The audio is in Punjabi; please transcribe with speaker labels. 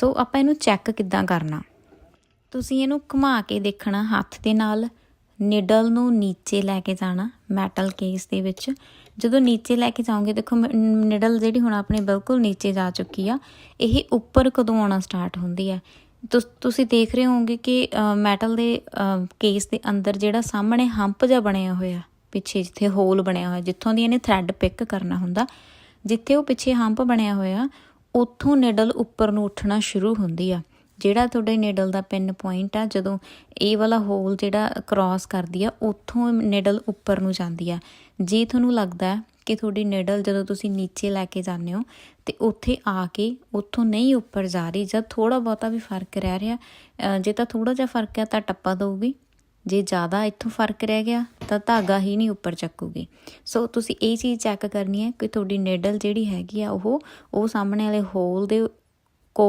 Speaker 1: ਸੋ ਆਪਾਂ ਇਹਨੂੰ ਚੈੱਕ ਕਿੱਦਾਂ ਕਰਨਾ? ਤੁਸੀਂ ਇਹਨੂੰ ਘੁਮਾ ਕੇ ਦੇਖਣਾ, ਹੱਥ ਦੇ ਨਾਲ ਨਿਡਲ ਨੂੰ ਨੀਚੇ ਲੈ ਕੇ ਜਾਣਾ ਮੈਟਲ ਕੇਸ ਦੇ ਵਿੱਚ। ਜਦੋਂ ਨੀਚੇ ਲੈ ਕੇ ਜਾਓਗੇ, ਦੇਖੋ ਨਿਡਲ ਜਿਹੜੀ ਹੁਣ ਆਪਣੇ ਬਿਲਕੁਲ ਨੀਚੇ ਜਾ ਚੁੱਕੀ ਆ, ਇਹ ਉੱਪਰ ਕਦੋਂ ਆਉਣਾ ਸਟਾਰਟ ਹੁੰਦੀ ਹੈ ਤੁਸ- ਤੁਸੀਂ ਦੇਖ ਰਹੇ ਹੋਵੋਗੇ ਕਿ ਮੈਟਲ ਦੇ ਕੇਸ ਦੇ ਅੰਦਰ ਜਿਹੜਾ ਸਾਹਮਣੇ ਹੰਪ ਜਿਹਾ ਬਣਿਆ ਹੋਇਆ, ਪਿੱਛੇ ਜਿੱਥੇ ਹੋਲ ਬਣਿਆ ਹੋਇਆ, ਜਿੱਥੋਂ ਦੀ ਇਹਨੇ ਥ੍ਰੈਡ ਪਿਕ ਕਰਨਾ ਹੁੰਦਾ, ਜਿੱਥੇ ਉਹ ਪਿੱਛੇ ਹੰਪ ਬਣਿਆ ਹੋਇਆ ਉੱਥੋਂ ਨਿਡਲ ਉੱਪਰ ਨੂੰ ਉੱਠਣਾ ਸ਼ੁਰੂ ਹੁੰਦੀ ਆ। ਜਿਹੜਾ ਤੁਹਾਡੇ ਨੀਡਲ ਦਾ ਪਿੰਨ ਪੁਆਇੰਟ ਆ, ਜਦੋਂ ਇਹ ਵਾਲਾ ਹੋਲ ਜਿਹੜਾ ਕ੍ਰਾਸ ਕਰਦੀ ਆ, ਉੱਥੋਂ ਨੀਡਲ ਉੱਪਰ ਨੂੰ ਜਾਂਦੀ ਆ। ਜੇ ਤੁਹਾਨੂੰ ਲੱਗਦਾ ਕਿ ਤੁਹਾਡੀ ਨੀਡਲ ਜਦੋਂ ਤੁਸੀਂ ਨੀਚੇ ਲੈ ਕੇ ਜਾਂਦੇ ਹੋ, ਤੇ ਉੱਥੇ ਆ ਕੇ ਉੱਥੋਂ ਨਹੀਂ ਉੱਪਰ ਜਾ ਰਹੀ, ਜਾਂ ਥੋੜਾ ਬਹੁਤਾ ਵੀ ਫ਼ਰਕ ਰਹਿ ਰਿਹਾ ਜੇ ਤਾਂ ਥੋੜਾ ਜਿਹਾ ਫ਼ਰਕ ਹੈ ਤਾਂ ਟੱਪਾ ਦਊਗੀ। ਜੇ ਜ਼ਿਆਦਾ ਇੱਥੋਂ ਫ਼ਰਕ ਰਹਿ ਗਿਆ ਤਾਂ ਧਾਗਾ ਹੀ ਨਹੀਂ ਉੱਪਰ ਚੱਕੂਗੀ। ਸੋ ਤੁਸੀਂ ਇਹ ਚੀਜ਼ ਚੈੱਕ ਕਰਨੀ ਹੈ ਕਿ ਤੁਹਾਡੀ ਨੀਡਲ ਜਿਹੜੀ ਹੈਗੀ ਆ, ਉਹ ਉਹ ਸਾਹਮਣੇ ਵਾਲੇ ਹੋਲ ਦੇ